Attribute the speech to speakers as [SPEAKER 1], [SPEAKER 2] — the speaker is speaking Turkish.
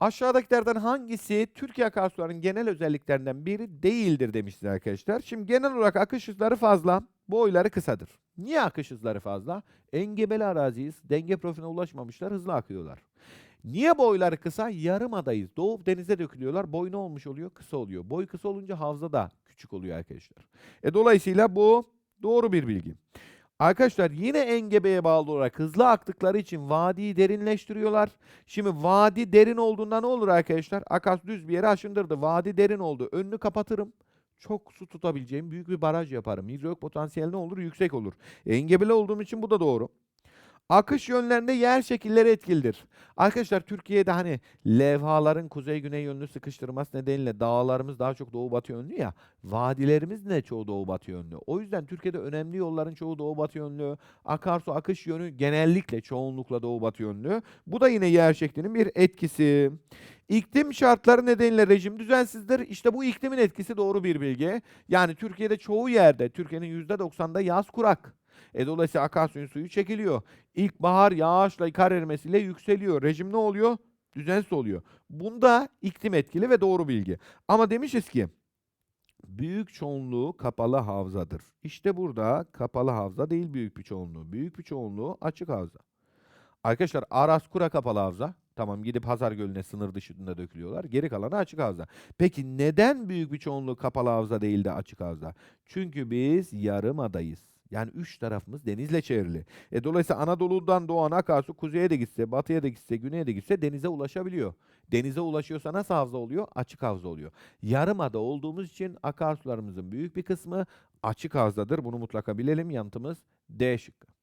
[SPEAKER 1] Aşağıdakilerden hangisi Türkiye akarsularının genel özelliklerinden biri değildir demişiz arkadaşlar. Şimdi genel olarak akış hızları fazla, boyları kısadır. Niye akış hızları fazla? Engebeli araziyiz, denge profiline ulaşmamışlar, hızlı akıyorlar. Niye boyları kısa? Yarımadayız. Doğup denize dökülüyorlar. Boy ne olmuş oluyor? Kısa oluyor. Boy kısa olunca havza da küçük oluyor arkadaşlar. E dolayısıyla bu doğru bir bilgi. Arkadaşlar yine engebeye bağlı olarak hızlı aktıkları için vadiyi derinleştiriyorlar. Şimdi vadi derin olduğunda ne olur arkadaşlar? Akas düz bir yere aşındırdı. Vadi derin oldu. Önünü kapatırım. Çok su tutabileceğim büyük bir baraj yaparım. Hidrolik potansiyeli ne olur? Yüksek olur. Engebeli olduğum için bu da doğru. Akış yönlerinde yer şekilleri etkilidir. Arkadaşlar Türkiye'de hani levhaların kuzey güney yönlü sıkıştırması nedeniyle dağlarımız daha çok doğu batı yönlü ya. Vadilerimiz de çoğu doğu batı yönlü. O yüzden Türkiye'de önemli yolların çoğu doğu batı yönlü. Akarsu akış yönü genellikle çoğunlukla doğu batı yönlü. Bu da yine yer şeklinin bir etkisi. İklim şartları nedeniyle rejim düzensizdir. İşte bu iklimin etkisi doğru bir bilgi. Yani Türkiye'de çoğu yerde, Türkiye'nin %90'da yaz kurak. E dolayısıyla akarsuyun suyu çekiliyor. İlkbahar yağışla kar erimesiyle yükseliyor. Rejim ne oluyor? Düzensiz oluyor. Bunda iklim etkili ve doğru bilgi. Ama demişiz ki büyük çoğunluğu kapalı havzadır. İşte burada kapalı havza değil büyük bir çoğunluğu. Büyük bir çoğunluğu açık havza. Arkadaşlar Aras Kura kapalı havza. Tamam gidip Hazar Gölü'ne sınır dışında dökülüyorlar. Geri kalanı açık havza. Peki neden büyük bir çoğunluğu kapalı havza değil de açık havza? Çünkü biz yarımadayız. Yani üç tarafımız denizle çevrili. E, dolayısıyla Anadolu'dan doğan akarsu kuzeye de gitse, batıya da gitse, güneye de gitse denize ulaşabiliyor. Denize ulaşıyorsa nasıl havza oluyor? Açık havza oluyor. Yarımada olduğumuz için akarsularımızın büyük bir kısmı açık havzadır. Bunu mutlaka bilelim. Yanıtımız D şıkkı.